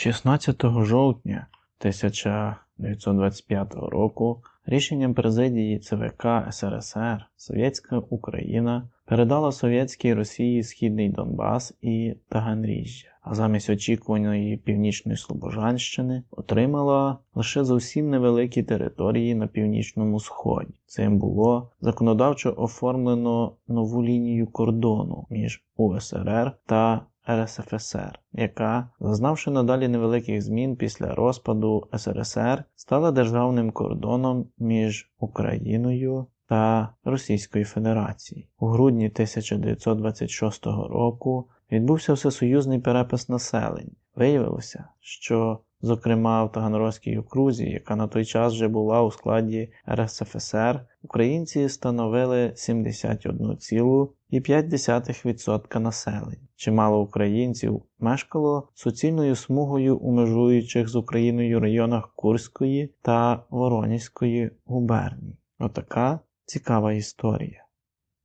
16 жовтня 1925 року рішенням президії ЦВК СРСР Совєтська Україна передала Совєтській Росії Східний Донбас і Таганріжжя, а замість очікуваної північної Слобожанщини отримала лише зовсім невеликі території на північному сході. Цим було законодавчо оформлено нову лінію кордону між УСРР та РСФСР, яка, зазнавши надалі невеликих змін після розпаду СРСР, стала державним кордоном між Україною та Російською Федерацією. У грудні 1926 року відбувся всесоюзний перепис населення. Виявилося, що, зокрема, в Таганрозькій окрузі, яка на той час вже була у складі РСФСР, українці становили 71,5% населення. Чимало українців мешкало суцільною смугою у межуючих з Україною районах Курської та Воронізької губернії. Отака цікава історія.